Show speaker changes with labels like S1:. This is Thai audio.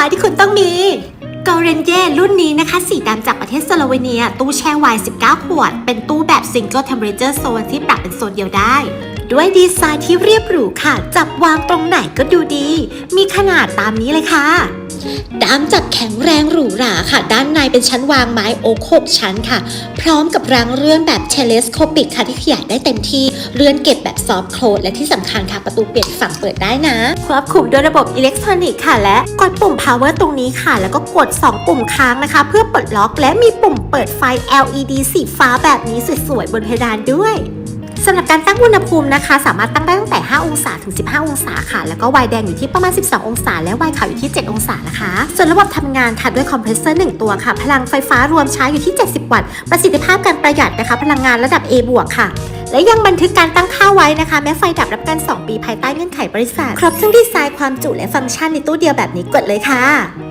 S1: ายที่คุณต้องมีเกอเรนเยรุ่นนี้นะคะ สีดำจากประเทศสโลเวเนีย ตู้แช่ไวน์19 ขวด เป็นตู้แบบ Single Temperature Zone ที่ปรับเป็นโซนเดียวได้ ด้วยดีไซน์ที่เรียบหรูค่ะ จับวางตรงไหนก็ดูดี มีขนาดตามนี้เลยค่ะ ด้ามจับแข็งแรงหรูหราค่ะ ด้านในเป็นชั้นวางไม้โอ๊กหกชั้นค่ะ พร้อมกับรางเลื่อนแบบเทเลสโคปิกค่ะที่ขยายได้เต็มที่เลื่อนเก็บแบบซอฟต์โคลดและที่สำคัญค่ะประตูเปลี่ยนฝั่งเปิดได้นะควบคุมด้วยระบบอิเล็กทรอนิกส์ค่ะ และกดปุ่ม power ตรงนี้ค่ะ แล้วก็กด 2 ปุ่มค้างนะคะ เพื่อปลดล็อกและมีปุ่มเปิดไฟ LED สีฟ้าแบบนี้สวยๆบนเพดานด้วย สำหรับการตั้งอุณหภูมินะคะ สามารถตั้งได้ตั้งแต่ 5 องศาถึง 15 องศาค่ะ แล้วก็ไวน์แดงอยู่ที่ประมาณ 12 องศา และไวน์ขาวอยู่ที่ 7 องศานะคะ ส่วนระบบทำงานค่ะด้วยคอมเพรสเซอร์ 1 ตัวค่ะ พลังไฟฟ้ารวมใช้อยู่ที่ 70 วัตต์ ประสิทธิภาพการประหยัดนะคะ พลังงานระดับ A บวกค่ะและยังบันทึกการตั้งค่าไว้นะคะ แม้ไฟดับรับประกัน 2 ปีภายใต้เงื่อนไขบริษัท ครบทั้งดีไซน์ความจุและฟังก์ชันในตู้เดียวแบบนี้กดเลยค่ะ